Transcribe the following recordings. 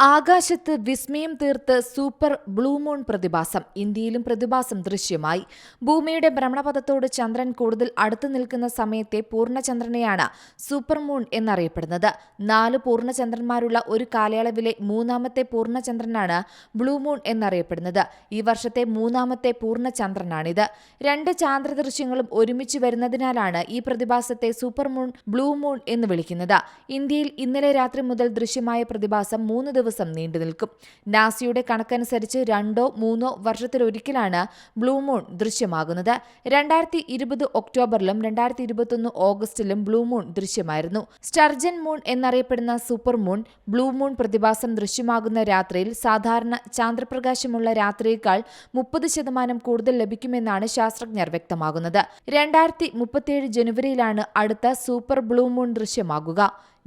ആകാശത്ത് വിസ്മയം തീർത്ത് സൂപ്പർ ബ്ലൂമൂൺ പ്രതിഭാസം ഇന്ത്യയിലും പ്രതിഭാസം ദൃശ്യമായി. ഭൂമിയുടെ ഭ്രമണപഥത്തോട് ചന്ദ്രൻ കൂടുതൽ അടുത്തു നിൽക്കുന്ന സമയത്തെ പൂർണചന്ദ്രനെയാണ് സൂപ്പർ മൂൺ എന്നറിയപ്പെടുന്നത്. നാല് പൂർണചന്ദ്രന്മാരുള്ള ഒരു കാലയളവിലെ മൂന്നാമത്തെ പൂർണചന്ദ്രനാണ് ബ്ലൂമൂൺ എന്നറിയപ്പെടുന്നത്. ഈ വർഷത്തെ മൂന്നാമത്തെ പൂർണചന്ദ്രനാണിത്. രണ്ട് ചാന്ദ്രദൃശ്യങ്ങളും ഒരുമിച്ച് വരുന്നതിനാലാണ് ഈ പ്രതിഭാസത്തെ സൂപ്പർ മൂൺ ബ്ലൂ മൂൺ എന്ന് വിളിക്കുന്നത്. ഇന്ത്യയിൽ ഇന്നലെ രാത്രി മുതൽ ദൃശ്യമായ പ്രതിഭാസം മൂന്ന് ദിവസം നീണ്ടു നിൽക്കും. നാസിയുടെ കണക്കനുസരിച്ച് രണ്ടോ മൂന്നോ വർഷത്തിലൊരിക്കലാണ് ബ്ലൂ മൂൺ ദൃശ്യമാകുന്നത്. രണ്ടായിരത്തി ഇരുപത് ഒക്ടോബറിലും രണ്ടായിരത്തി ഇരുപത്തൊന്ന് ഓഗസ്റ്റിലും ബ്ലൂ മൂൺ ദൃശ്യമായിരുന്നു. സ്റ്റർജൻ മൂൺ എന്നറിയപ്പെടുന്ന സൂപ്പർ മൂൺ ബ്ലൂ മൂൺ പ്രതിഭാസം ദൃശ്യമാകുന്ന രാത്രിയിൽ സാധാരണ ചാന്ദ്രപ്രകാശമുള്ള രാത്രിയേക്കാൾ മുപ്പത് ശതമാനം കൂടുതൽ ലഭിക്കുമെന്നാണ് ശാസ്ത്രജ്ഞർ വ്യക്തമാകുന്നത് രണ്ടായിരത്തി മുപ്പത്തിയേഴ് ജനുവരിയിലാണ് അടുത്ത super blue moon ദൃശ്യമാകുക.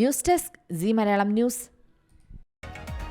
News desk Zee Malayalam news.